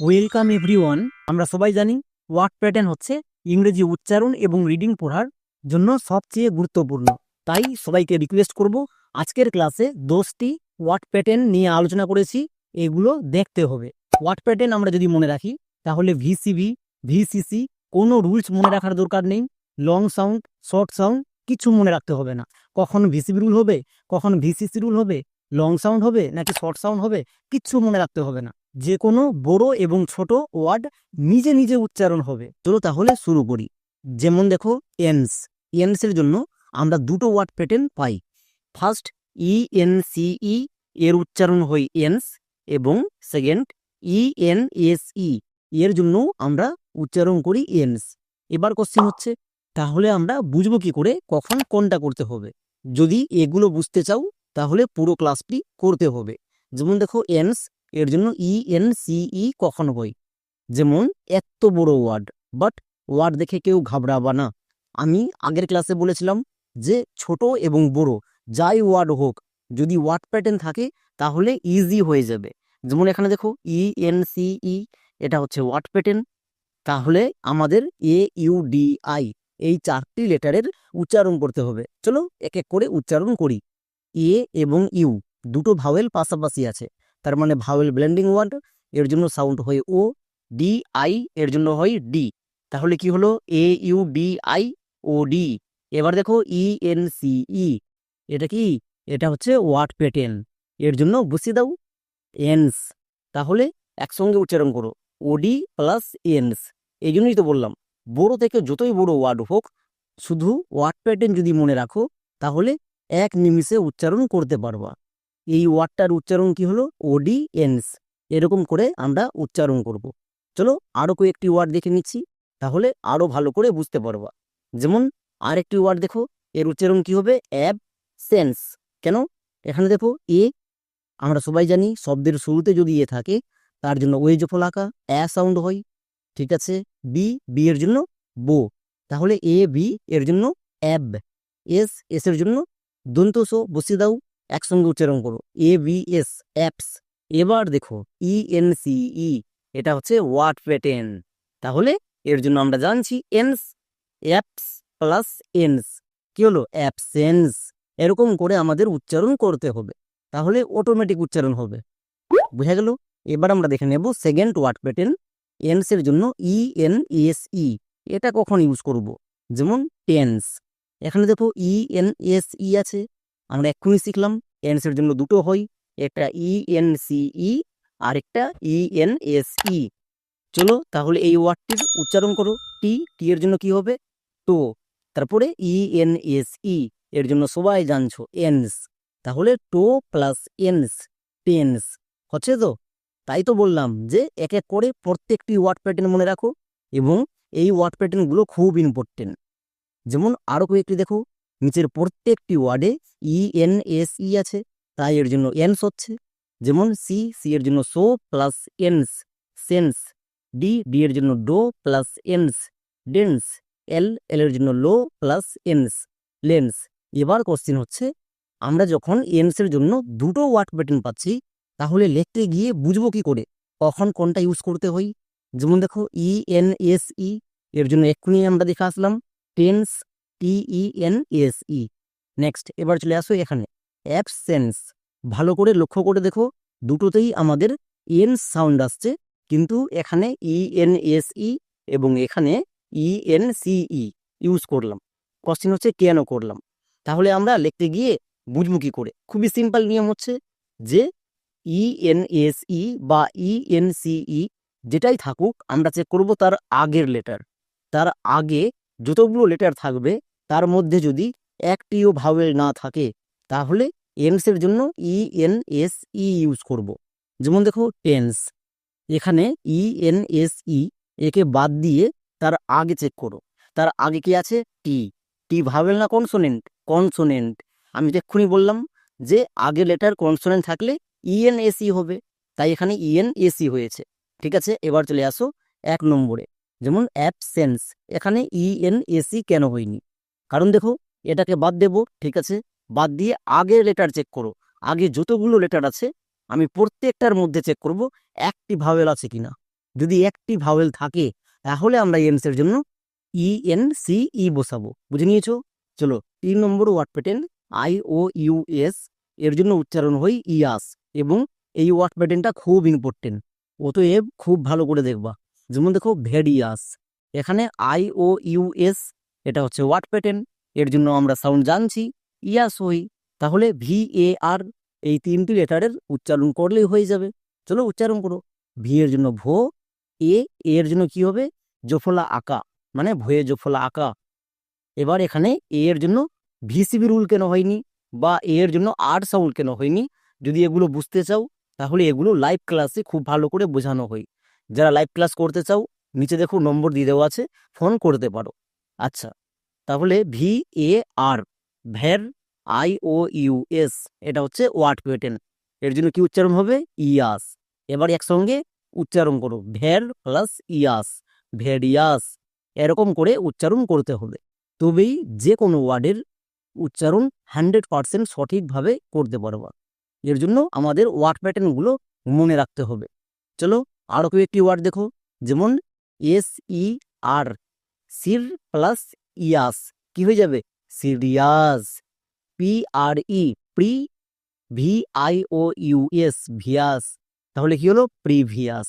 Welcome everyone আমরা সবাই জানি ওয়ার্ড প্যাটার্ন হচ্ছে ইংরেজি উচ্চারণ এবং রিডিং পড়ার জন্য সবচেয়ে গুরুত্বপূর্ণ। তাই সবাইকে রিকোয়েস্ট করব, আজকের ক্লাসে দশটি ওয়ার্ড প্যাটার্ন নিয়ে আলোচনা করেছি, এগুলো দেখতে হবে। ওয়ার্ড প্যাটার্ন আমরা যদি মনে রাখি, তাহলে ভিসিভি ভিসিসি কোনো রুলস মনে রাখার দরকার নেই লং সাউন্ড শর্ট সাউন্ড কিছু মনে রাখতে হবে না। কখন ভিসিবি রুল হবে, কখন ভিসিসি রুল হবে লং সাউন্ড হবে, নাকি শর্ট সাউন্ড হবে কিচ্ছু মনে রাখতে হবে না। যে কোনো বড় এবং ছোট ওয়ার্ড নিজে নিজে উচ্চারণ হবে। চলো তাহলে শুরু করি। যেমন দেখো, এনস। এনসের জন্য আমরা দুটো ওয়ার্ড প্যাটার্ন পাই। First E N C E এর উচ্চারণ হয় এনস এবং second E N S E এর জন্য আমরা উচ্চারণ করি এনস। এবার কোশ্চেন হচ্ছে, তাহলে আমরা বুঝব কি করে, কখন কোনটা করতে হবে। যদি এগুলো বুঝতে চাও, তাহলে পুরো ক্লাসটি করতে হবে। যেমন দেখো, এনস এর জন্য ই এন সিই কখন হয় যেমন এত বড় ওয়ার্ড, বাট ওয়ার্ড দেখে কেউ ঘাবড়াবা না। আমি আগের ক্লাসে বলেছিলাম যে ছোট এবং বড়, যাই ওয়ার্ড হোক, যদি ওয়ার্ড প্যাটার্ন থাকে তাহলে ইজি হয়ে যাবে। যেমন এখানে দেখো ই এন সিই এটা হচ্ছে ওয়ার্ড প্যাটার্ন। তাহলে আমাদের এ ইউ ডি আই এই চারটি লেটারের উচ্চারণ করতে হবে। চলো এক এক করে উচ্চারণ করি। এ এবং ইউ দুটো ভাওয়েল পাশাপাশি আছে। তার মানে ভাওয়েল ব্লেন্ডিং ওয়ার্ড এর জন্য সাউন্ড হয় ও ডি আই এর জন্য হয় ডি তাহলে কি হলো? A U D I O D এবার দেখো ই এন সি ই এটা কি? এটা হচ্ছে ওয়ার্ড প্যাটার্ন এর জন্য বসিয়ে দাও। এনস তাহলে একসঙ্গে উচ্চারণ করো। ওডি প্লাস এনস এই জন্যই তো বললাম, বড় থেকে যতই বড় ওয়ার্ড হোক, শুধু ওয়ার্ড প্যাটার্ন যদি মনে রাখো, তাহলে এক নিমিষে উচ্চারণ করতে পারবা। এই ওয়ার্ডটার উচ্চারণ কি হলো? ওডি এনস এরকম করে আমরা উচ্চারণ করব। চলো আরও কয়েকটি ওয়ার্ড দেখে নিচ্ছি, তাহলে আরও ভালো করে বুঝতে পারবা। যেমন আরেকটি ওয়ার্ড দেখো, এর উচ্চারণ কি হবে? অ্যাব সেন্স কেন? এখানে দেখো, এ, আমরা সবাই জানি শব্দের শুরুতে যদি এ থাকে, তার জন্য ওই যে ফলাকা অ্যা সাউন্ড হয়, ঠিক আছে? বি বি এর জন্য বো। তাহলে এ বি এর জন্য অ্যাব এস এস এর জন্য দন্তস বসিয়ে দাও। একসঙ্গে উচ্চারণ করো। এ বি এস অ্যাপস এবার দেখো ই এন সি ই এটা হচ্ছে ওয়ার্ড প্যাটার্ন তাহলে এর জন্য আমরা জানছি এনস অ্যাপস প্লাস এনস কি হলো? অ্যাবসেন্স এরকম করে আমাদের উচ্চারণ করতে হবে। তাহলে অটোমেটিক উচ্চারণ হবে। বুঝা গেল? এবার আমরা দেখে নেব সেকেন্ড ওয়ার্ড প্যাটার্ন এনস এর জন্য ই এন এস ই এটা কখন ইউজ করব? যেমন টেন্স এখানে দেখো ই এন এস ই আছে। আমরা এক্ষুনি শিখলাম এনস এর জন্য দুটো হয় একটা ই এন সি ই আর একটা ই এন এস ই। চলো তাহলে এই ওয়ার্ডটির উচ্চারণ করো। টি টি এর জন্য কি হবে? টো তারপরে ই এন এস ই, এর জন্য সবাই জানছো, এনস। তাহলে টো প্লাস এনস, টেন্স। হচ্ছে তো? তাই তো বললাম যে এক এক করে প্রত্যেকটি ওয়ার্ড প্যাটার্ন মনে রাখো এবং এই ওয়ার্ড প্যাটার্নগুলো খুব ইম্পর্টেন্ট যেমন আরও কয়েকটি দেখো। নিচের প্রত্যেকটি ওয়ার্ডে ই, এন এস ই আছে। তাই এর জন্য এনস হচ্ছে। যেমন সি সি এর জন্য so plus ence, sense. D D এর জন্য do plus ence, dense. L L এর জন্য লো প্লাস এনস, লেন্স। এবার কোশ্চিন হচ্ছে, আমরা যখন এনস এর জন্য দুটো ওয়ার্ড প্যাটার্ন পাচ্ছি, তাহলে লিখতে গিয়ে বুঝব কি করে? কখন কোনটা ইউজ করতে হয়? যেমন দেখো, ই, এন এস ই এর জন্য এক্ষুনি আমরা দেখে আসলাম, tense T E N S E next এবার চলে আসো এখানে। অ্যাবসেন্স ভালো করে লক্ষ্য করে দেখো, দুটোতেই আমাদের এন সাউন্ড আসছে, কিন্তু এখানে ই এন এস ই এবং এখানে E N C E use করলাম। কোশ্চেন হচ্ছে, কেন করলাম? তাহলে আমরা লিখতে গিয়ে বুঝব কি করে? খুবই সিম্পল নিয়ম হচ্ছে যে ই এন এস ই বা ই এন সি ই যেটাই থাকুক, আমরা চেক করব তার আগের লেটার তার আগে যতগুলো লেটার থাকবে তার মধ্যে যদি একটিও ভাওয়েল না থাকে, তাহলে এনসের জন্য E N S E use করব। যেমন দেখো টেন্স এখানে ই এন এস ই একে বাদ দিয়ে তার আগে চেক করো। তার আগে কি আছে? টি টি ভাওয়েল না কনসোনেন্ট কনসোনেন্ট আমি তো এক্ষুনি বললাম যে আগে লেটার কনসোনেন্ট থাকলে ইএন এসি হবে, তাই এখানে ইএন এসি হয়েছে। ঠিক আছে, এবার চলে আসো এক নম্বরে। যেমন অ্যাবসেন্স এখানে ইএন এসি কেন হয়নি? কারণ দেখো, এটাকে বাদ দেব, ঠিক আছে? বাদ দিয়ে আগের লেটার চেক করো। আগে যতগুলো লেটার আছে, আমি প্রত্যেকটার মধ্যে চেক করব, একটি ভাওয়েল আছে কিনা। যদি একটি ভাওয়েল থাকে, তাহলে আমরা এর জন্য ই এন সি ই বসাবো। বুঝে নিয়েছো? চলো, তিন number word pattern I O U S এর জন্য উচ্চারণ হয় ইয়াস। এবং এই ওয়ার্ড প্যাটার্নটা খুব ইম্পর্টেন্ট অতএব খুব ভালো করে দেখবা। যেমন দেখো, ভেডিয়াস। এখানে আই ও ইউ এস এটা হচ্ছে ওয়ার্ড প্যাটার্ন। এর জন্য আমরা সাউন্ড জানছি। ইয়াস হই তাহলে ভি এ আর এই তিনটি লেটারের উচ্চারণ করলেই হয়ে যাবে। চলো উচ্চারণ করো। ভি এর জন্য ভো। এ এর জন্য কি হবে? জোফলা আঁকা। মানে ভয়ে জোফলা আঁকা। এবার এখানে এ এর জন্য ভিসিবি রুল কেন হয়নি? বা এ এর জন্য আর্ট সাউন্ড কেন হয়নি? যদি এগুলো বুঝতে চাও, তাহলে এগুলো লাইভ ক্লাসে খুব ভালো করে বোঝানো হয়। যারা লাইভ ক্লাস করতে চাও, নিচে দেখো নম্বর দিয়ে দেওয়া আছে। ফোন করতে পারো। আচ্ছা তাহলে V A R var I O U S এটা হচ্ছে ওয়ার্ড প্যাটার্ন এর জন্য কি উচ্চারণ হবে? ইয়াস। এবার একসঙ্গে উচ্চারণ করো ভ্যার প্লাস ইয়াস ভেরিয়াস এরকম করে উচ্চারণ করতে হবে। তবেই যে কোনো ওয়ার্ডের উচ্চারণ হান্ড্রেড পারসেন্ট সঠিকভাবে করতে পারবা। এর জন্য আমাদের ওয়ার্ড প্যাটার্নগুলো মনে রাখতে হবে। চলো আরও কয়েকটি ওয়ার্ড দেখো, যেমন এস ই আর সির প্লাস ইয়াস। কি হয়ে যাবে? Serious. P R E, pre, V I O U S, vious. তাহলে কি হলো? প্রিভিয়াস।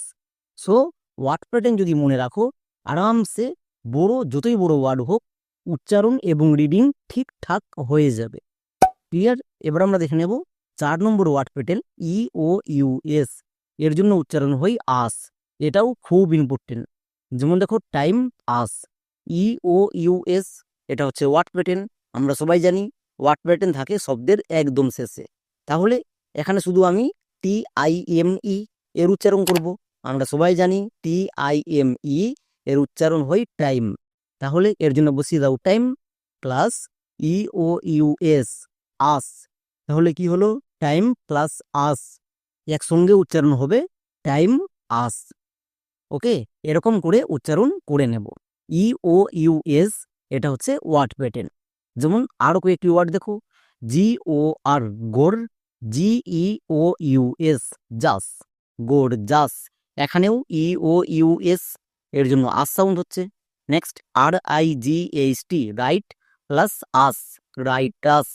সো, ওয়ার্ড প্যাটার্ন যদি মনে রাখো, আরামসে বড়, যতই বড় ওয়ার্ড হোক, উচ্চারণ এবং রিডিং ঠিকঠাক হয়ে যাবে। ক্লিয়ার? এবার আমরা দেখে নেব চার number word pattern, E O U S. এর জন্য উচ্চারণ হয় আস। এটাও খুব ইম্পর্টেন্ট। যেমন দেখো, time us. E O U S এটা হচ্ছে ওয়ার্ড প্যাটার্ন আমরা সবাই জানি ওয়ার্ড প্যাটার্ন থাকে শব্দের একদম শেষে। তাহলে এখানে শুধু আমি টি আই এম ই এর উচ্চারণ করব। আমরা সবাই জানি টি আই এম ই এর উচ্চারণ হয় টাইম। তাহলে এর জন্য বসিয়ে দাও time plus E O U S us. তাহলে কি হলো? Time plus us. একসঙ্গে উচ্চারণ হবে টাইম আস। ওকে? এরকম করে উচ্চারণ করে নেব। ই ও ইউ এস এটা হচ্ছে ওয়ার্ড প্যাটার্ন যেমন আরও কয়েকটি ওয়ার্ড দেখো। জি ও আর গোর জি ই ও ইউ এস জাস। গোর জাস। এখানেও ই ও ইউ এস এর জন্য আস সাউন্ড হচ্ছে। Next R I G H T right plus us righteous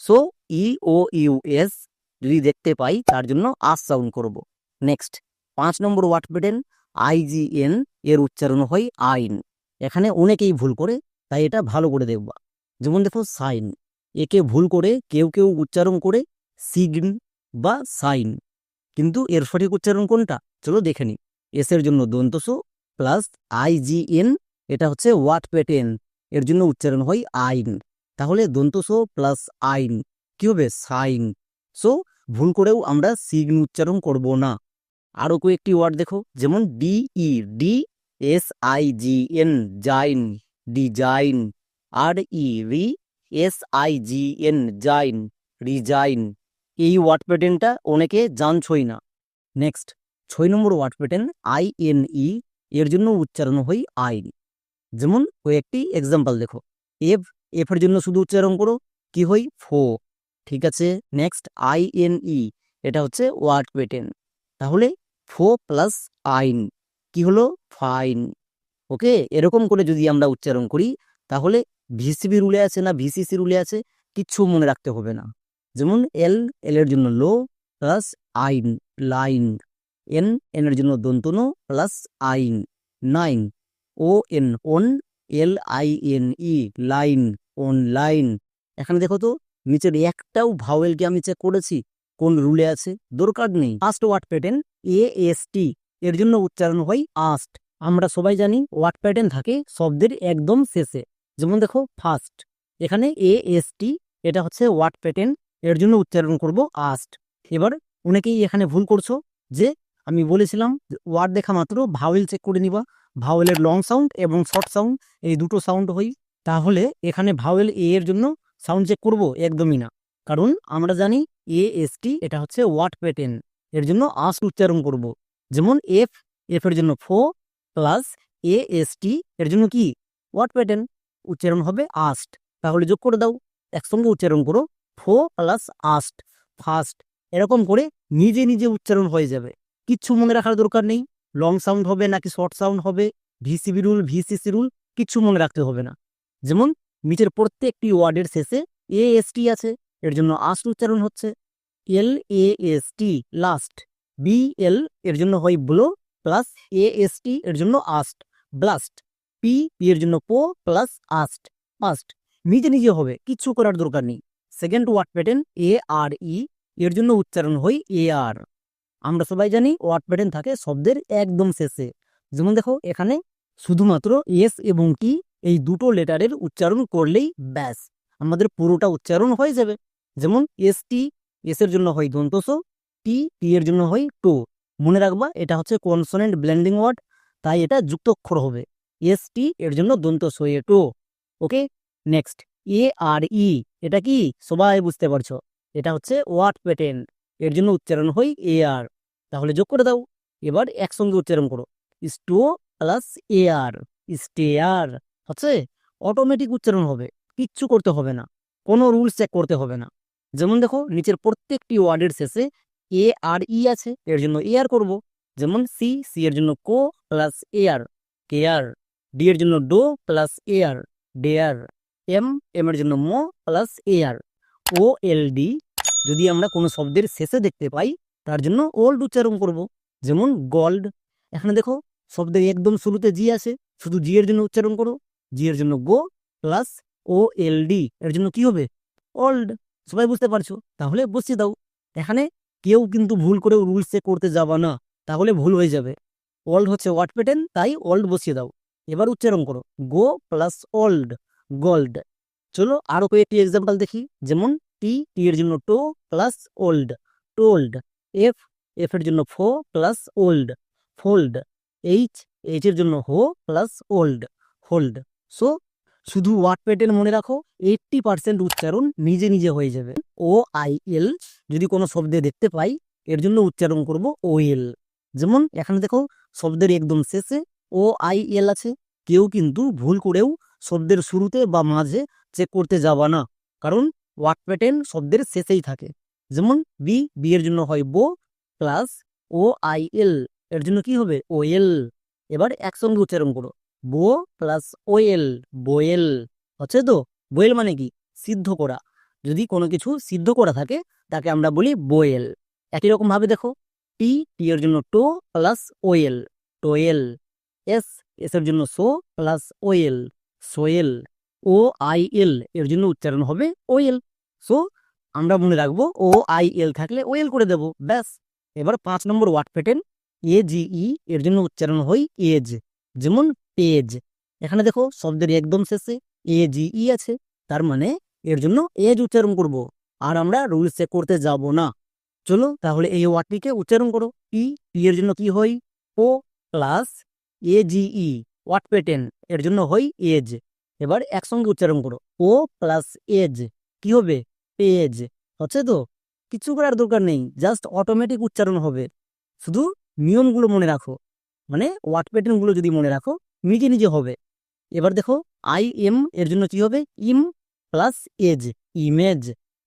so E O U S যদি দেখতে পাই, তার জন্য আস সাউন্ড করব। নেক্সট পাঁচ নম্বর ওয়ার্ড প্যাটার্ন আইজিএন এর উচ্চারণ হয় আইন। এখানে অনেকেই ভুল করে, তাই এটা ভালো করে দেখবা। যেমন দেখো, সাইন। একে ভুল করে কেউ কেউ উচ্চারণ করে সিগন বা সাইন। কিন্তু এর সঠিক উচ্চারণ কোনটা? চলো দেখে নি। এসের জন্য দন্তসো প্লাস আইজিএন এটা হচ্ছে ওয়াট প্যাটেন। এর জন্য উচ্চারণ হয় আইন। তাহলে দন্তসো প্লাস আইন। কি হবে? সাইন। সো ভুল করেও আমরা সিগন উচ্চারণ করব না। আরও কয়েকটি ওয়ার্ড দেখো, যেমন D E de S I G N, sign, design, R E re, S I G N, sign, resign. এই ওয়ার্ড প্যাটার্নটা অনেকে জানছই না। নেক্সট, ছয় number word pattern I N E, এর জন্য উচ্চারণ হয় আইন। যেমন কয়েকটি এক্সাম্পল দেখো। এফ এফের জন্য শুধু উচ্চারণ করো, কি হই ফো। ঠিক আছে? নেক্সট, আই এন ই, এটা হচ্ছে ওয়ার্ড প্যাটার্ন তাহলে ফো প্লাস আইন। কি হলো? ফাইন ওকে এরকম করে যদি আমরা উচ্চারণ করি, তাহলে ভিসিবি রুলে আছে না ভিসিসি রুলে আছে, কিচ্ছু মনে রাখতে হবে না। যেমন এল এল এর জন্য লো প্লাস আইন, লাইন। এন এন এর জন্য দন্তনো প্লাস আইন। Nine O N on L I N E line online এখানে দেখো তো, নিচের একটাও ভাওয়েলকে আমি চেক করেছি, কোন রুলে আছে? দরকার নেই। First word pattern A S T এর জন্য উচ্চারণ হয় আস্ট। আমরা সবাই জানি ওয়ার্ড প্যাটার্ন থাকে শব্দের একদম শেষে। যেমন দেখো ফার্স্ট এখানে এ এস টি, এটা হচ্ছে ওয়ার্ড প্যাটার্ন। এর জন্য উচ্চারণ করব আস্ট। এবার অনেকেই এখানে ভুল করছ যে আমি বলেছিলাম ওয়ার্ড দেখা মাত্র ভাওয়েল চেক করে নিবা। ভাওয়েলের লং সাউন্ড এবং শর্ট সাউন্ড এই দুটো সাউন্ড হই তাহলে এখানে ভাওয়েল এ এর জন্য সাউন্ড চেক করব একদমই না। কারণ আমরা জানি এ এস টি, এটা হচ্ছে ওয়ার্ড প্যাটার্ন। এর জন্য আস্ট উচ্চারণ করব। যেমন এফ এফ এর জন্য ফো প্লাস এ এস টি এর জন্য কি? ওয়ার্ড প্যাটার্ন উচ্চারণ হবে আস্ট। তাহলে যোগ করে দাও। একসঙ্গে উচ্চারণ করো। ফো প্লাস আস্ট। ফার্স্ট এরকম করে নিজে নিজে উচ্চারণ হয়ে যাবে। কিচ্ছু মনে রাখার দরকার নেই। লং সাউন্ড হবে নাকি শর্ট সাউন্ড হবে? ভিসিবি রুল ভিসিসি রুল কিচ্ছু মনে রাখতে হবে না। যেমন নিচের প্রত্যেকটি ওয়ার্ডের শেষে এ এস টি আছে। এর জন্য আস্ট উচ্চারণ হচ্ছে। L A S T last B L এর জন্য হয় ব্লো প্লাস এ এস টি এর জন্য আস্ট ব্লাস্ট পি পি এর জন্য পো প্লাস আস্ট আস্ট নিজে নিজে হবে কিচ্ছু করার দরকার নেই। Second word pattern A R E এর জন্য উচ্চারণ হয় এ আর আমরা সবাই জানি ওয়ার্ড প্যাটার্ন থাকে শব্দের একদম শেষে। যেমন দেখো, এখানে শুধুমাত্র এস এবং টি এই দুটো লেটারের উচ্চারণ করলেই ব্যাস। আমাদের পুরোটা উচ্চারণ হয়ে যাবে। যেমন এস টি এস এর জন্য হয় দন্তস টি টি এর জন্য হয় টো মনে রাখবা, এটা হচ্ছে কনসোনেন্ট ব্লেন্ডিং ওয়ার্ড তাই এটা যুক্ত অক্ষর হবে। এস টি এর জন্য দন্তস হয়ে টো ওকে নেক্সট এ আর ই এটা কি? সবাই বুঝতে পারছ। এটা হচ্ছে ওয়ার্ড প্যাটার্ন এর জন্য উচ্চারণ হয় এ আর তাহলে যোগ করে দাও। এবার একসঙ্গে উচ্চারণ করো। স্টো প্লাস এ আর স্টেয়ার হচ্ছে? অটোমেটিক উচ্চারণ হবে। কিচ্ছু করতে হবে না। কোনো রুলস চেক করতে হবে না। যেমন দেখো, নিচের প্রত্যেকটি ওয়ার্ডের শেষে এ আর ই আছে, এর জন্য এ আর করব। যেমন সি সি এর জন্য কো plus A R care D এর জন্য do plus A R dare M M এর জন্য মো প্লাস এ আর ও এল ডি যদি আমরা কোনো শব্দের শেষে দেখতে পাই, তার জন্য ওল্ড উচ্চারণ করব। যেমন গোল্ড, এখানে দেখো শব্দের একদম শুরুতে জি আছে, শুধু জি এর জন্য উচ্চারণ করো। জি এর জন্য গো প্লাস ও এল ডি এর জন্য কি হবে? ওল্ড সবাই বুঝতে পারছ? তাহলে বসিয়ে দাও। এখানে কেউ কিন্তু ভুল করে রুলস চেক করতে যাবা না, তাহলে ভুল হয়ে যাবে। ওল্ড হচ্ছে ওয়াট প্যাটার্ন তাই ওল্ড বসিয়ে দাও। এবার উচ্চারণ করো। গো প্লাস ওল্ড গোল্ড চলো আরও কয়েকটি এক্সাম্পল দেখি। যেমন টি টি এর জন্য টো plus old told F F এর জন্য ফো plus old fold H H এর জন্য হো প্লাস ওল্ড হোল্ড সো শুধু ওয়ার্ড প্যাটার্ন মনে রাখো এইটটি পার্সেন্ট উচ্চারণ নিজে নিজে হয়ে যাবে। ও আই এল যদি কোনো শব্দে দেখতে পাই, এর জন্য উচ্চারণ করব ও এল যেমন, এখানে দেখো, শব্দের একদম শেষে ও আই এল আছে। কেউ কিন্তু ভুল করেও শব্দের শুরুতে বা মাঝে চেক করতে যাবা না। কারণ, ওয়ার্ড শব্দের শেষেই থাকে। যেমন বি বি এর জন্য হয় বো প্লাস ও আই এল এর জন্য কি হবে? ও এল এবার একসঙ্গে উচ্চারণ করো। বো প্লাস ওয়েল, বোয়েল হচ্ছে তো? বোয়েল মানে কি? সিদ্ধ করা। যদি কোনো কিছু সিদ্ধ করা থাকে, তাকে আমরা বলি বোয়েল। একই রকম ভাবে দেখো, টি টি এর জন্য টো plus well, towel. S S এর জন্য so plus well, Soyel. O, I, L এর জন্য উচ্চারণ হবে ওয়েল। সো, আমরা মনে রাখব, ও, আই, এল থাকলে ওয়েল করে দেব। ব্যাস। এবার পাঁচ নম্বর ওয়ার্ড প্যাটার্ন, এ, জি, ই এর জন্য উচ্চারণ হয় এজ। যেমন পেজ এখানে দেখো শব্দের একদম শেষে এ জি ই আছে, তার মানে এর জন্য এজ উচ্চারণ করব। আর আমরা রুলস চেক করতে যাব না। চলো তাহলে এই ওয়ার্ডটিকে উচ্চারণ করো। ই, টি এর জন্য কি হয়? O plus A G E, word pattern, এর জন্য হয় এজ। এবার একসঙ্গে উচ্চারণ করো। ও প্লাস এজ, কি হবে? পেজ হচ্ছে তো? কিছু করার দরকার নেই, জাস্ট অটোমেটিক উচ্চারণ হবে। শুধু নিয়মগুলো মনে রাখো। মানে ওয়ার্ড প্যাটার্নগুলো যদি মনে রাখো নিজে নিজে হবে। এবার দেখো আই এম এর জন্য কি হবে? ইম plus age image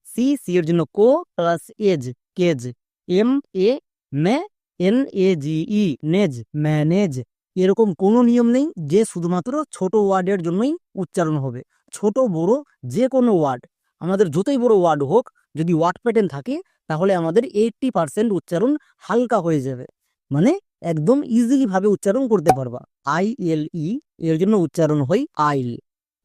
C C এর জন্য কো plus age cage M A May N A G E নেজ ম্যানেজ এরকম কোনো নিয়ম নেই যে শুধুমাত্র ছোট ওয়ার্ডের জন্যই উচ্চারণ হবে। ছোট, বড় যে কোনো ওয়ার্ড। আমাদের যতই বড় ওয়ার্ড হোক, যদি ওয়ার্ড প্যাটার্ন থাকে, তাহলে আমাদের এইটটি পার্সেন্ট উচ্চারণ হালকা হয়ে যাবে। মানে একদম ইজিলি ভাবে উচ্চারণ করতে পারবা। আই এল ই এর জন্য উচ্চারণ হয় আইল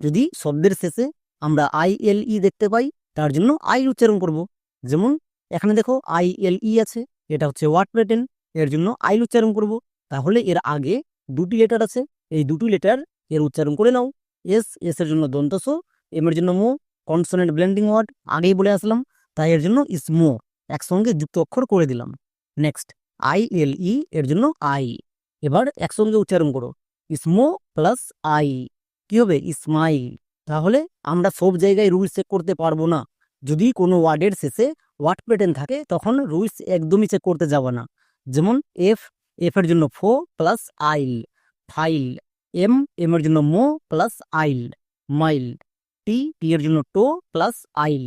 যদি শব্দের শেষে আমরা আই এল ই দেখতে পাই, তার জন্য আইল উচ্চারণ করব। যেমন, এখানে দেখো আই এল ই আছে, এটা হচ্ছে ওয়ার্ড প্যাটার্ন এর জন্য আইল উচ্চারণ করব। তাহলে এর আগে দুটি লেটার আছে, এই দুটি লেটার এর উচ্চারণ করে নাও। এস এস এর জন্য দন্তস এম এর জন্য মো কনসোনেন্ট ব্লেন্ডিং ওয়ার্ড আগেই বলে আসলাম, তাই এর জন্য ইসমো একসঙ্গে যুক্ত অক্ষর করে দিলাম। নেক্সট আই এল ই এর জন্য আই এবার একসঙ্গে উচ্চারণ করো। ইসমো প্লাস আই কি হবে? ইসমাইল তাহলে আমরা সব জায়গায় রুলস চেক করতে পারব না। যদি কোনো ওয়ার্ডের শেষে ওয়ার্ড প্যাটার্ন থাকে, তখন রুলস একদমই চেক করতে যাব না। যেমন এফ এফ এর জন্য ফো প্লাস আইল ফাইল এম এম এর জন্য মো প্লাস আইল মাইল টি টি এর জন্য টো প্লাস আইল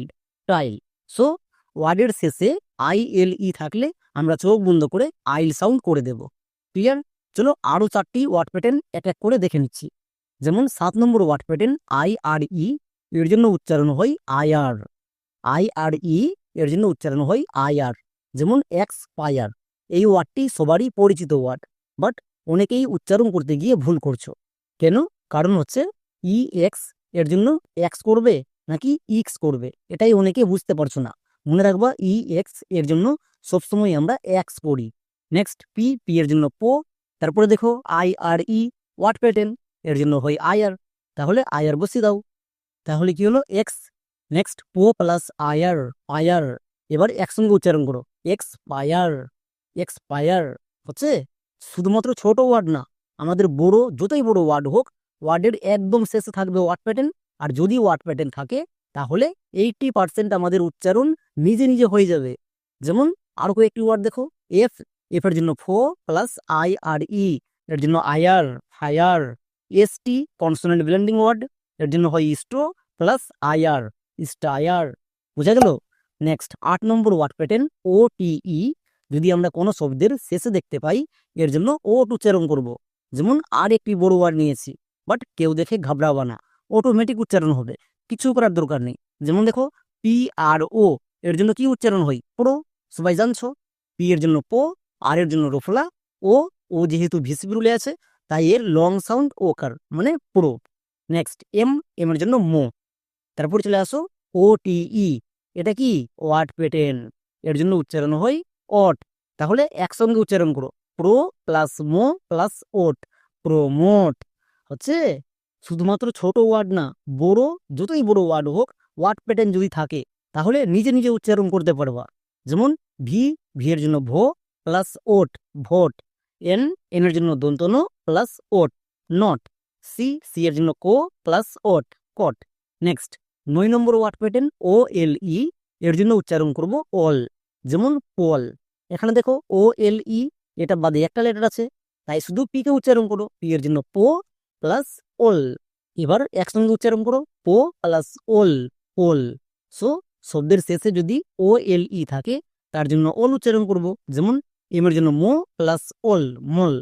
টাইল সো ওয়ার্ডের শেষে আই এল ই থাকলে আমরা চোখ বন্ধ করে আইল সাউন্ড করে দেব। ক্লিয়ার? চলো আরও চারটি ওয়ার্ড প্যাটার্ন এক করে দেখে নিচ্ছি। যেমন সাত number word pattern I R E, এর জন্য উচ্চারণ হয় I R. I R E, এর জন্য উচ্চারণ হয় আই আর। যেমন এক্সপায়ার এই ওয়ার্ডটি সবারই পরিচিত ওয়ার্ড, বাট অনেকেই উচ্চারণ করতে গিয়ে ভুল করছ। কেন? কারণ হচ্ছে ই এক্স, এর জন্য এক্স করবে নাকি ইক্স করবে, এটাই অনেকে বুঝতে পারছ না। মনে রাখবা ই এক্সের জন্য সবসময় আমরা এক্স পড়ি। নেক্সট পি পি এর জন্য পো তারপরে দেখো I R E word pattern এর জন্য হয় আই আর তাহলে আই আর বসিয়ে দাও। তাহলে কি হলো? এক্স নেক্সট পো প্লাস আয়ার আয়ার এবার একসঙ্গে উচ্চারণ করো। এক্স পায়ার এক্স পায়ার হচ্ছে শুধুমাত্র ছোট ওয়ার্ড না, আমাদের বড়, যতই বড় ওয়ার্ড হোক ওয়ার্ডের একদম শেষে থাকবে ওয়ার্ড প্যাটার্ন আর যদি ওয়ার্ড প্যাটার্ন থাকে, তাহলে এইটটি পার্সেন্ট আমাদের উচ্চারণ নিজে নিজে হয়ে যাবে। যেমন আরও কয়েকটি ওয়ার্ড দেখো। এফ এফ এর জন্য ফো প্লাস আই আর ই এর জন্য ire, fire. S T consonant blending word এর জন্য হয় ইস্টো প্লাস আয়ার স্টায়ার বোঝা গেল? নেক্সট আট নম্বর ওয়ার্ড প্যাটার্ন ও টি ই যদি আমরা কোনো শব্দের শেষে দেখতে পাই, এর জন্য ও উচ্চারণ করব। যেমন আর একটি বড় ওয়ার্ড নিয়েছি বাট কেউ দেখে ঘাবড়াবা না। অটোমেটিক উচ্চারণ হবে। কিছু করার দরকার নেই। যেমন দেখো, পি আর ও এর জন্য কি উচ্চারণ হয়? প্রো সবাই জানছো? পি এর জন্য পো, আর এর জন্য রোফলা। ও ও যেহেতু ভিসিবিরুলে আছে, তাই এর লং সাউন্ড ওকার মানে প্রো নেক্সট এম এম এর জন্য মো। তারপর চলে আসো, ও টি ই। এটা কি? ওয়াট পেটেন এর জন্য উচ্চারণ হয় অট। তাহলে একসঙ্গে উচ্চারণ করো। প্রো প্লাস মো প্লাস ওট। প্রোমোট। হচ্ছে শুধুমাত্র ছোট ওয়ার্ড না, বড়, যতই বড় ওয়ার্ড হোক ওয়ার্ড প্যাটার্ন যদি থাকে, তাহলে নিজে নিজে উচ্চারণ করতে পারবা। যেমন ভি ভি এর জন্য ভো প্লাস ওট ভোট। এন এন এর জন্য দন্তন প্লাস ওট নট সি সি এর জন্য কো প্লাস ওট কট নেক্সট নয় নম্বর ওয়ার্ড প্যাটার্ন ও এল ই এর জন্য উচ্চারণ করব অল যেমন, পল। এখানে দেখো ও এল ই এটা বাদে একটা লেটার আছে, তাই শুধু পি কে উচ্চারণ করো। পি এর জন্য পো প্লাস ওল এবার একসঙ্গে উচ্চারণ করো, পো প্লাস ওল ওল। সো শব্দের শেষে যদি ও এল ই থাকে, তার জন্য ওল উচ্চারণ করব। যেমন এম এর জন্য মো প্লাস ওল, মোল।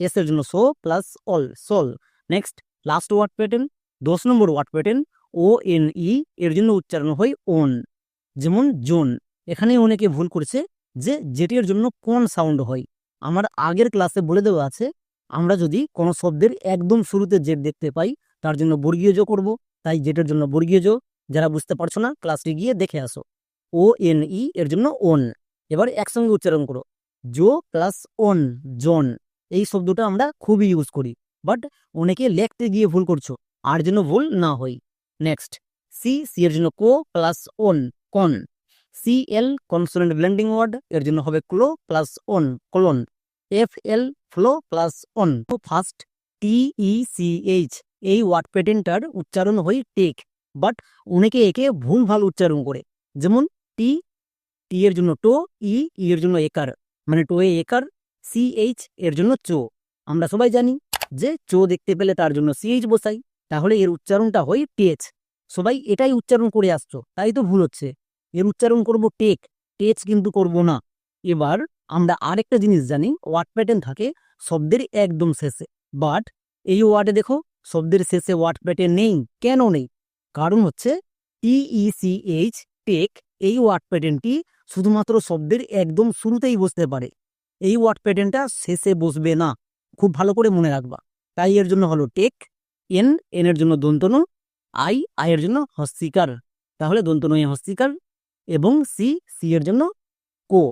এস এর জন্য so plus all sole. Next last word pattern দশ নম্বর word pattern O N E এর জন্য উচ্চারণ হয় ওন। যেমন, জোন। এখানে অনেকে ভুল করেছে যে যেটির জন্য কোন সাউন্ড হয়। আমার আগের ক্লাসে বলে দেওয়া আছে, আমরা যদি কোনো শব্দের একদম শুরুতে জেট দেখতে পাই, তার জন্য বর্গীয় জো করব। তাই জেটের জন্য বর্গীয় জো যারা বুঝতে পারছ না ক্লাসটি গিয়ে দেখে আসো। ও এন ই এর জন্য ওন এবার একসঙ্গে উচ্চারণ করো। জো প্লাস ওন জন এই শব্দটা আমরা খুবই ইউজ করি বাট অনেকে লেখতে গিয়ে ভুল করছ, আর যেন ভুল না হয়। নেক্সট সি সি এর জন্য কো plus on cone C L consonant blending word এর জন্য হবে ক্লো প্লাস ওন কলন এফ এল ফ্লো plus on first T E C H এই ওয়ার্ড প্যাটার্নটার উচ্চারণ হয় টেক বাট অনেকে একে ভুল ভালো উচ্চারণ করে। যেমন টি টি এর জন্য টো ই ই এর জন্য একার। মানে টো এ একার সি এইচ এর জন্য চো। আমরা সবাই জানি যে চো দেখতে পেলে তার জন্য সি এইচ বসাই। তাহলে এর উচ্চারণটা হয় টেচ। সবাই এটাই উচ্চারণ করে আসছো। তাই তো ভুল হচ্ছে। এর উচ্চারণ করব টেক। টেচ কিন্তু করব না। এবার আমরা আরেকটা জিনিস জানি। ওয়ার্ড প্যাটার্ন থাকে শব্দের একদম শেষে। বাট এই ওয়ার্ডে দেখো, শব্দের শেষে ওয়ার্ড প্যাটার্ন নেই। কেন নেই? কারণ হচ্ছে টিইসিএইচ টেক এই ওয়ার্ড প্যাটার্নটি শুধুমাত্র শব্দের একদম শুরুতেই বসতে পারে। এই ওয়ার্ড প্যাটার্নটা শেষে বসবে না। খুব ভালো করে মনে রাখবা। তাই এর জন্য হলো টেক এন এন এর জন্য দন্তন আই আই এর জন্য হস্তিকার। তাহলে দন্তনয় হস্তিকার এবং সি সি এর জন্য কো।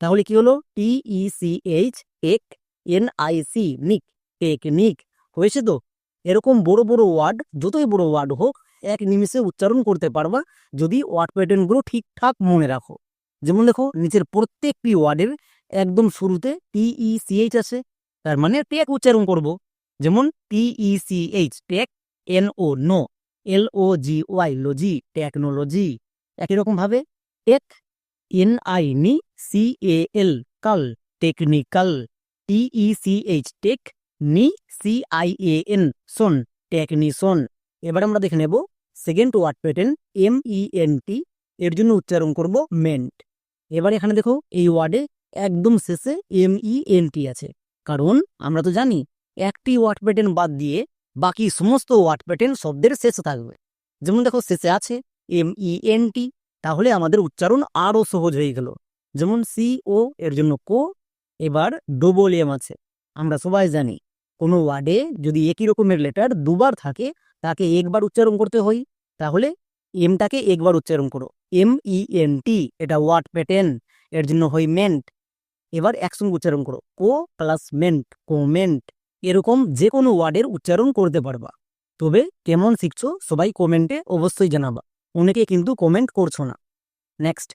তাহলে কি হলো? T E C H tech N I C nic technique হয়েছে তো? এরকম বড় বড় ওয়ার্ড যতই বড় ওয়ার্ড হোক এক নিমিষে উচ্চারণ করতে পারবা যদি ওয়ার্ড প্যাটার্নগুলো ঠিকঠাক মনে রাখো। যেমন দেখো, নিচের প্রত্যেকটি ওয়ার্ডের একদম শুরুতে টিইসিএইচ আছে তার মানে টেক উচ্চারণ করব। যেমন T E C H tech N O no L O G Y logy technology একই রকম ভাবে tech N I ni C A L cal technical T E C H tech ni C I A N cian technician এবার আমরা দেখে নেব second word pattern M E N T এর জন্য উচ্চারণ করব মেন্ট এবার এখানে দেখো, এই ওয়ার্ডে একদম শেষে এম ই এন টি আছে। কারণ আমরা তো জানি, একটি ওয়ার্ড প্যাটার্ন বাদ দিয়ে বাকি সমস্ত ওয়ার্ড প্যাটার্ন শব্দের শেষে থাকবে। যেমন দেখো, শেষে আছে এম ই এন টি তাহলে আমাদের উচ্চারণ আরও সহজ হয়ে গেল। যেমন সি ও এর জন্য কো, এবার ডবল এম আছে। আমরা সবাই জানি, কোনো ওয়ার্ডে যদি একই রকমের লেটার দুবার থাকে তাকে একবার উচ্চারণ করতে হয়। তাহলে এমটাকে একবার উচ্চারণ করো। এম ই এন টি এটা ওয়ার্ড প্যাটার্ন এর জন্য হয় মেন্ট এবার একসঙ্গে উচ্চারণ করো। কো প্লাস মেন্ট কোমেন্ট এরকম যে কোনো ওয়ার্ডের উচ্চারণ করতে পারবা। তবে কেমন শিখছো সবাই কমেন্টে অবশ্যই জানাবা। অনেকে কিন্তু কমেন্ট করছ না। নেক্সট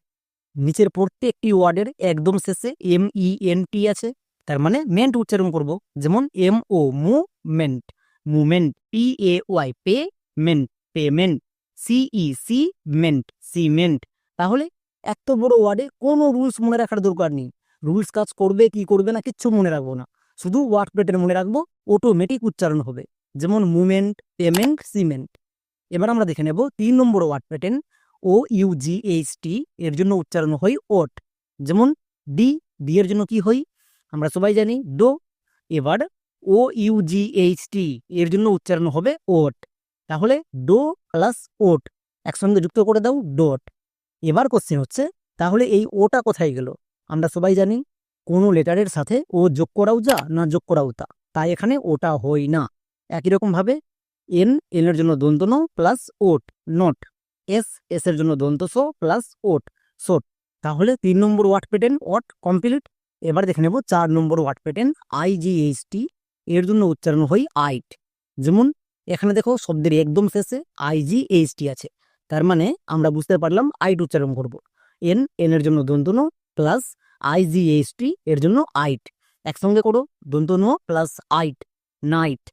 নিচের প্রত্যেকটি ওয়ার্ডের একদম শেষে এম ই এন টি আছে। তার মানে মেন্ট উচ্চারণ করব। যেমন এম ও মু ment movement P A Y pay ment payment C E ce ment cement তাহলে এত বড় ওয়ার্ডে কোনো রুলস মনে রাখার দরকার নেই। রুলস কাজ করবে কি করবে না কিচ্ছু মনে রাখব না। শুধু ওয়ার্ড প্লেটের মনে রাখব অটোমেটিক উচ্চারণ হবে। যেমন মুভমেন্ট পেমেন্ট সিমেন্ট এবার আমরা দেখে নেব তিন number word pattern O U G H T এর জন্য উচ্চারণ হয় ওট যেমন ডি ডি এর জন্য কি হয়? আমরা সবাই জানি ডো এবার ও ইউ জি এইচ টি এর জন্য উচ্চারণ হবে ওট তাহলে ডো প্লাস ওট একসঙ্গে যুক্ত করে দাও ডট এবার কোশ্চেন হচ্ছে, তাহলে এই ওটা কোথায় গেল? আমরা সবাই জানি, কোনো লেটারের সাথে ও যোগ করাও যা না যোগ করাও তা। তাই এখানে ওটা হয় না। একই রকম ভাবে এন এন এর জন্য দন্ত ন প্লাস ওট নট এস এস এর জন্য দন্ত সো প্লাস ওট সোট তাহলে তিন নম্বর ওয়ার্ড পেটেন ওট কমপ্লিট এবার দেখে নেব চার number word pattern I G H T এর জন্য উচ্চারণ হয় আইট। যেমন, এখানে দেখো শব্দের একদম শেষে আই জি এইচ টি আছে। তার মানে আমরা বুঝতে পারলাম আইট উচ্চারণ করব। এন এন এর জন্য দন্ত ন plus I G H T এর জন্য আইট। একসঙ্গে করো দন্ত ন প্লাস আইট, নাইট।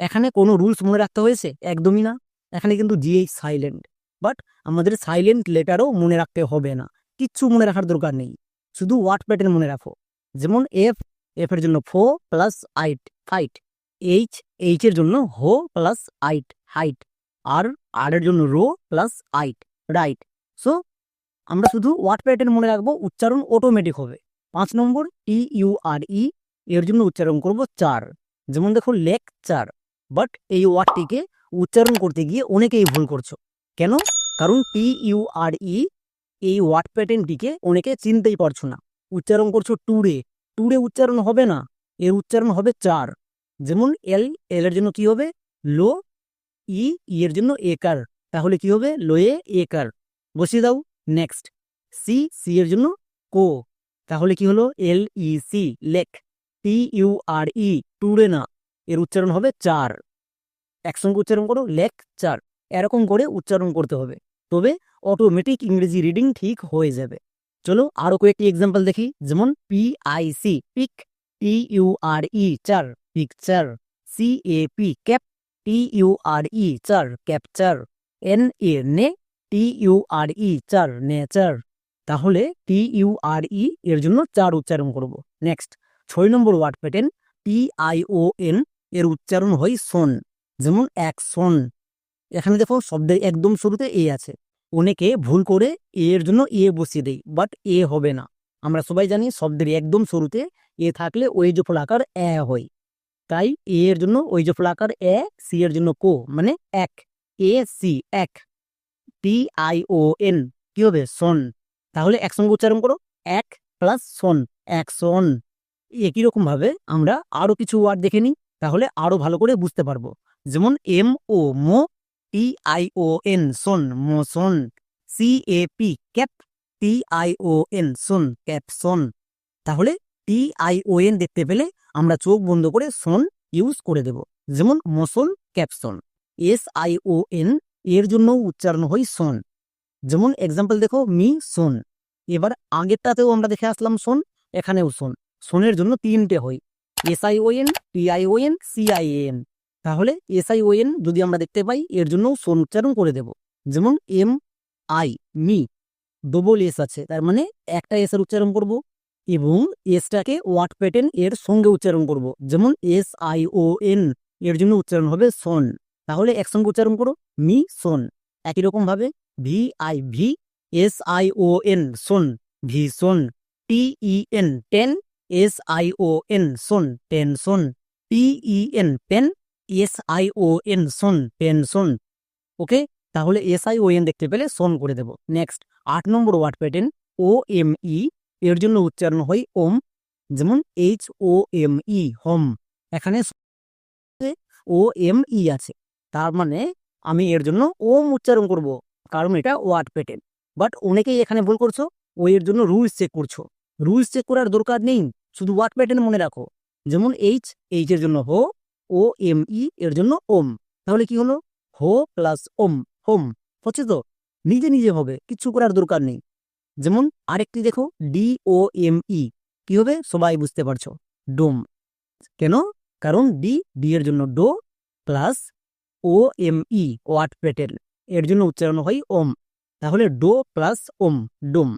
এখানে কোনো রুলস মনে রাখতে হয়েছে? একদমই না। এখানে কিন্তু জিএইচ সাইলেন্ট। বাট আমাদের সাইলেন্ট লেটারও মনে রাখতে হবে না। কিচ্ছু মনে রাখার দরকার নেই। শুধু ওয়ার্ড প্যাটার্ন মনে রাখো। যেমন এফ এফ এর জন্য ফো প্লাস আইট। ফাইট এইচ এইচ এর জন্য হো প্লাস আইট হাইট আর আর এর জন্য রো প্লাস আইট রাইট সো আমরা শুধু ওয়ার্ড প্যাটার্ন মনে রাখব, উচ্চারণ অটোমেটিক হবে। পাঁচ নম্বর টি ইউ আর ই এর জন্য উচ্চারণ করব চার। যেমন দেখো লেক চার বাট এই ওয়ার্ডটিকে উচ্চারণ করতে গিয়ে অনেকেই ভুল করছ। কেন? কারণ টি ইউ আর ই এই ওয়ার্ড প্যাটার্নটিকে অনেকে চিনতেই পারছ না। উচ্চারণ করছ টুরে টুরে উচ্চারণ হবে না। এর উচ্চারণ হবে চার। যেমন এল এল এর জন্য কি হবে? লো, ই এর জন্য একার। তাহলে কি হবে? লোয়ে একার। বসিয়ে দাও, নেক্সট। সি সি এর জন্য কো। তাহলে কি হলো? L, E, C, lec. T, U, R, E টুরে না। এর উচ্চারণ হবে চার। একসঙ্গে উচ্চারণ করো, লেক, চার। এরকম করে উচ্চারণ করতে হবে। তবে অটোমেটিক ইংরেজি রিডিং ঠিক হয়ে যাবে। চলো আরও কয়েকটি এক্সাম্পল দেখি। যেমন P I C pic T ture picture C A P cap T U R E ture capture N এ নে টি ইউ আর ই চার নেচার তাহলে টি ইউ আর ই এর জন্য চার উচ্চারণ করব। নেক্সট ছয় নম্বর word pattern T I O N এর উচ্চারণ হয় সন যেমন এক সন এখানে দেখো শব্দের একদম শুরুতে এ আছে। অনেকে ভুল করে এ এর জন্য এ বসিয়ে দেয় বাট এ হবে না। আমরা সবাই জানি শব্দের একদম শুরুতে এ থাকলে ওই যে ফলাকার এ হয়। তাই এ এর জন্য ওই যে ফলাকার এ, সি এর জন্য কো মানে ac. A, C, ac. T, I, O, N. কি হবে? সন। তাহলে একসঙ্গে উচ্চারণ করো। এক প্লাস সন। এক সন। একই রকম ভাবে আমরা আরও কিছু ওয়ার্ড দেখে নিই, তাহলে আরও ভালো করে বুঝতে পারব। যেমন M, O, mo, T, I, O, N. Tion motion C, A, P, cap. T I O N tion caption তাহলে টি আই ও এন দেখতে পেলে আমরা চোখ বন্ধ করে সোন ইউজ করে দেব। যেমন motion caption S I O N এর জন্য উচ্চারণ হয় সোন যেমন এক্সাম্পল দেখো, মি সোন এবার আগেরটাতেও আমরা দেখে আসলাম সোন এখানেও সোন সোনের জন্য তিনটে হয় S I O N T I O N C I N তাহলে এস আই ও এন যদি আমরা দেখতে পাই, এর জন্য সোন উচ্চারণ করে দেব। যেমন M I mi. Double S আছে। তার মানে একটা এস এর উচ্চারণ করব এবং এসটাকে ওয়াট প্যাটার্ন এর সঙ্গে উচ্চারণ করব। যেমন এস আই ও এন এর জন্য উচ্চারণ হবে সন তাহলে একসঙ্গে উচ্চারণ করো, মি সন একই রকম ভাবে V I vi S I O N sion vision T E N ten S I O N sion tension P E N pen S I O N sion pension okay তাহলে S I N দেখতে পেলে সোন করে দেব। Next আট number word pattern O M E এর জন্য উচ্চারণ হয় ওম যেমন H O M E home এখানে ও এম ই আছে, তার মানে আমি এর জন্য ওম উচ্চারণ করব, কারণ এটা ওয়ার্ড প্যাটার্ন বাট অনেকেই এখানে ভুল করছ, ও এর জন্য রুলস চেক করছ। রুলস চেক করার দরকার নেই, শুধু ওয়ার্ড প্যাটার্ন মনে রাখো। যেমন এইচ এইচ এর জন্য হো ও এম ই এর জন্য ওম তাহলে কি হলো? হো প্লাস ওম হোম হচ্ছে তো। নিজে নিজে হবে কিচ্ছু করার দরকার নেই। যেমন আরেকটি দেখো, ডি ও এম ই। কি হবে? সবাই বুঝতে পারছ। ডোম। কেন? কারণ ডি ডি এর জন্য do plus O M E, word pattern. এর জন্য উচ্চারণ হয় ওম। তাহলে ডো প্লাস ওম, ডোম।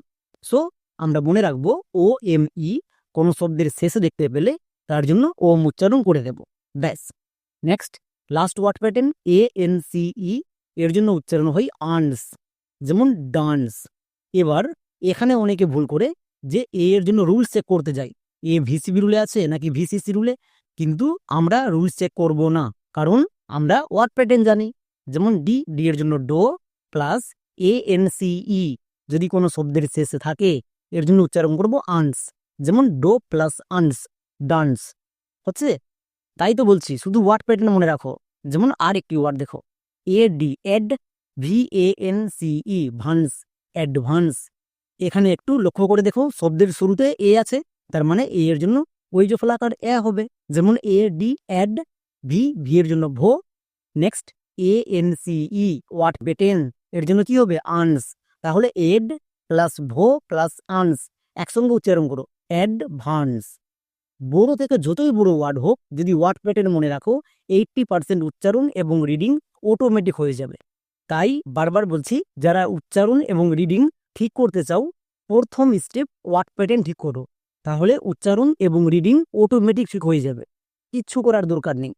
সো, আমরা মনে রাখব ও এম ই কোনো শব্দের শেষে দেখতে পেলে তার জন্য ওম উচ্চারণ করে দেব। ব্যাস। Next, last word pattern A N C E এর জন্য উচ্চারণ হয় আর্নস যেমন ডান্স এবার এখানে অনেকে ভুল করে যে এ এর জন্য রুলস চেক করতে যাই। এ ভিসিবি রুলে আছে নাকি ভিসিসি রুলে? কিন্তু আমরা রুলস চেক করব না, কারণ আমরা ওয়ার্ড প্যাটার্ন জানি। যেমন ডি ডি এর জন্য do plus A N C E. যদি কোনো শব্দের শেষে থাকে, এর জন্য উচ্চারণ করব আনস যেমন ডো প্লাস আনস ডান্স হচ্ছে? তাই তো বলছি, শুধু ওয়ার্ড প্যাটার্ন মনে রাখো। যেমন আর একটি ওয়ার্ড দেখো। A D ad V A N C E vance advance এখানে একটু লক্ষ্য করে দেখো, শব্দের শুরুতে এ আছে, তার মানে এ এর জন্য ওই যে ফলাকার এ হবে। যেমন A D ad V V এর জন্য ভো। Next A N C E word pattern এর জন্য কি হবে? আনস তাহলে এড প্লাস ভো প্লাস আনস একসঙ্গে উচ্চারণ করো। অ্যাডভান্স বড় থেকে যতই বড় ওয়ার্ড হোক, যদি ওয়ার্ড প্যাটার্ন মনে রাখো এইটটি পার্সেন্ট উচ্চারণ এবং রিডিং অটোমেটিক হয়ে যাবে। তাই বারবার বলছি, যারা উচ্চারণ এবং রিডিং ঠিক করতে চাও, প্রথম স্টেপ ওয়ার্ড প্যাটার্ন ঠিক করো। তাহলে উচ্চারণ এবং রিডিং অটোমেটিক ঠিক হয়ে যাবে। কিচ্ছু করার দরকার নেই।